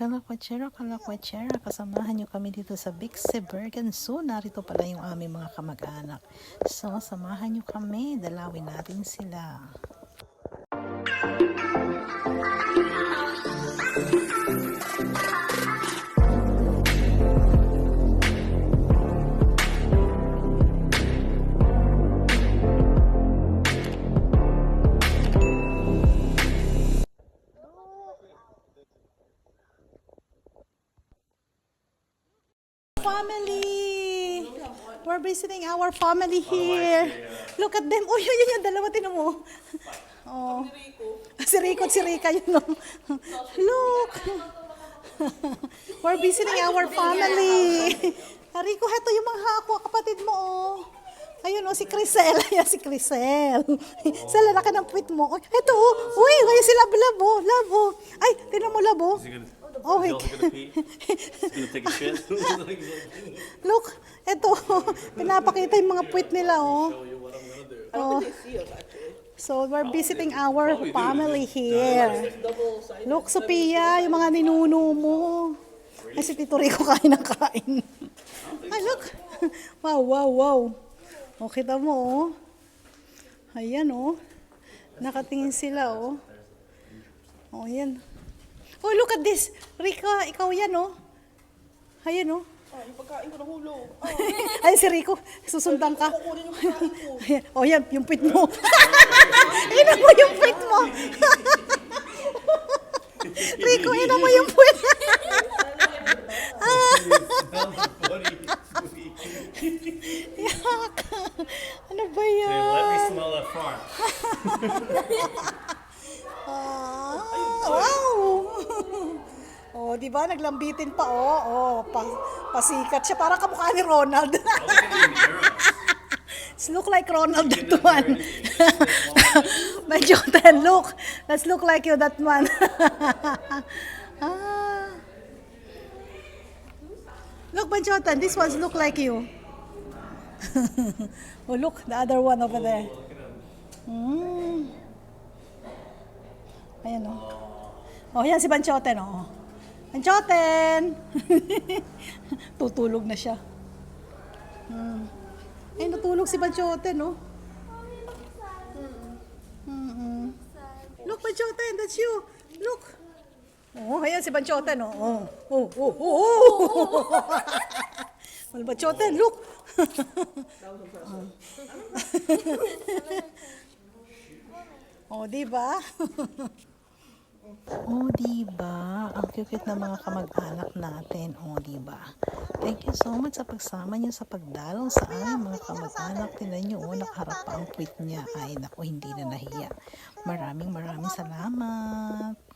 Kalakwatsera, kalakwatsera, kasamahan nyo kami dito sa Big Bergen. So, narito pala yung aming mga kamag-anak. So, samahan nyo kami, dalawin natin sila. Family! We're visiting our family here. Look at them. Oh, yun, yun, yun. Dalawa, tinan mo. Oh. Si Rico at si Rika, yun. Look! We're visiting our family. Rico, heto yung mga ako, kapatid mo, oh. Ayun, oh, si Crisel. Ayan, si Crisel. Sa lalaki ng puwit mo. Ay, Heto, oh. Uy, kaya si Labo, Labo, Labo. Ay, tinan mo, he gonna, Oh, is wait. Elsa gonna pee? He's gonna take a shit? Look, eto, pinapakita yung mga puwit nila, oh. Oh. So, we're visiting our family here. Look, Sophia, yung mga ninuno mo. Ay, si Tito Rico kain ng kain. Ay, look. Wow, wow, wow. O, kita mo, oh. Ayan, oh. Nakatingin sila, oh. Oh, yan. Oh, look at this. Rika, ikaw yan, oh. Ayan, oh. Ay, yung pagkain ko nahulog. Ay, si Rico, susundan ka. Kukunin yung pagkain ko. Ayan. Oh, yan, yung pit mo. ina mo yung pit mo. Rico, ina mo yung pit. Yak. Ano ba Say, yan? let me smell that farm. Di ba? Naglambitin pa, oh. Oh, pa, pasikat siya. Para kamukha ni Ronald. Let's look like Ronald, that one. Medyo ten, look. Let's look like you, that one. ah. Look, Banchotan, this ones look like you. oh, look, the other one over there. Mm. Ayan. Oh. oh, yan si Banchoten. Oh. Banchoten! Tutulog na siya. Hmm. Ay, natulog si Banchoten, oh. Mm-mm. Look, Banchoten, that's you. Look. Oh, ayan si Banchoten, oh. Oh, oh, oh, oh. oh. Well, Banchoten, look. oh, di ba? Oh, di ba? Ang cute na mga kamag-anak natin. Oh, di ba? Thank you so much sa pagsama niyo sa pagdalaw sa aming mga kamag-anak. Tinan niyo, oh, nakaharap pa ang tweet niya. Ay, naku, hindi na nahiya. Maraming maraming salamat.